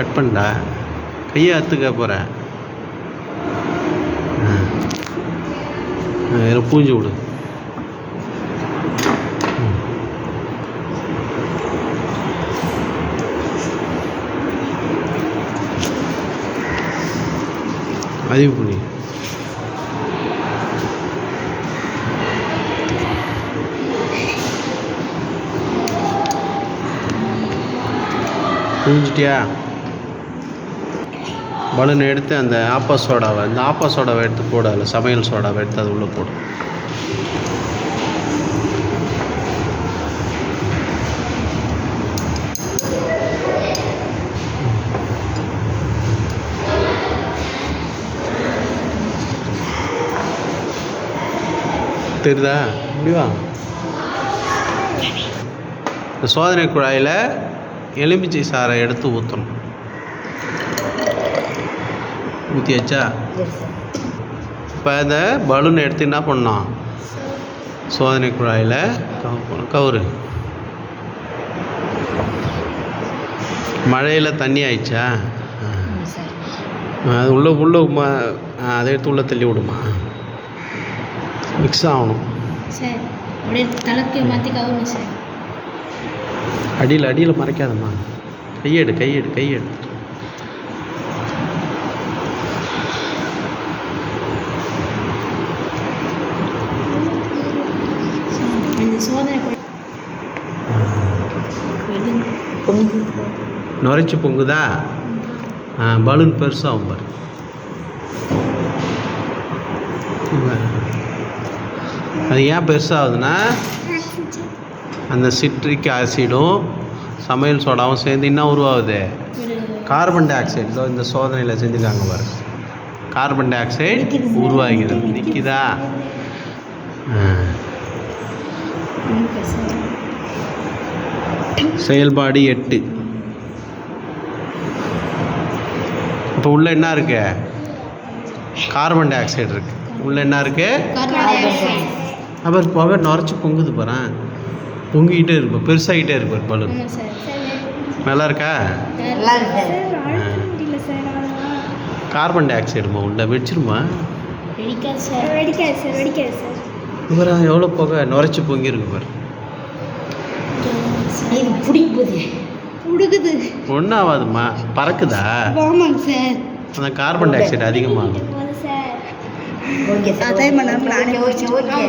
Cut பண்ணடா கையை அத்துக்க போகிறேன் எனக்கு பூஞ்சி விடு. ம். பதிவு பண்ணி புரிஞ்சிட்டியா? பலூன் எடுத்து அந்த ஆப்பா சோடாவை அந்த ஆப்பா சோடாவை எடுத்து போட அதில் சமையல் சோடாவை எடுத்து அது உள்ளே போடும் தெரியுதா? முடிவா இந்த சோதனை குழாயில் எலுமிச்சை சாறை எடுத்து ஊற்றணும் ஊற்றியாச்சா இப்போ இந்த பலூன் எடுத்து என்ன பண்ணோம் சோதனை குழாயில் கவு- கவுரு. மழையில் தண்ணி ஆயிடுச்சா. அது உள்ளே உள்ளே அதை எடுத்து உள்ளே தள்ளி விடுமா? மிக்ஸ் ஆகணும். அடியில் அடியில் மறைக்காதம்மா. கையெடு கையெடு கையெடு சார் இந்த சோதனை நுரைச்சி பொங்குதா? பலூன் பெருசாகும் பாரு. அது ஏன் பெருசாகுதுன்னா அந்த சிட்ரிக் ஆசிடும் சமையல் சோடாவும் சேர்ந்து என்ன உருவாகுது. கார்பன் டை ஆக்சைடு இந்த சோதனையில் செஞ்சுருக்காங்க பாரு. கார்பன் டை ஆக்சைடு உருவாகிறது நிற்கிதா செயல்பாடு எட்டு. இப்போ உள்ள என்ன இருக்கு? கார்பன் டை ஆக்சைடு இருக்கு. உள்ள என்ன இருக்கு? அவர் டை அப்புறம் புகை நுரைச்சி பொங்குது போகிறேன் பொங்கிக்கிட்டே இருப்போம் பெருசாகிட்டே இருப்பார் பலூன். நல்லா இருக்கா? கார்பன் டை ஆக்சைடுமா உள்ள வெடிச்சிருமா? வெடிக்காது சார் வெடிக்காது சார் வெடிக்காது சார். இவரா எவ்வளோ புகை? நுரைச்சி பொங்கி இருக்கு பாரு இது பிடிக்குது ஒன்றும் ஆகாதும்மா பறக்குதா? ஆமாங்க சார். அந்த கார்பன் டை ஆக்சைடு அதிகமாகும் சார். ஓகே இப்போ நம்ம நானே ஓகே ஓகே.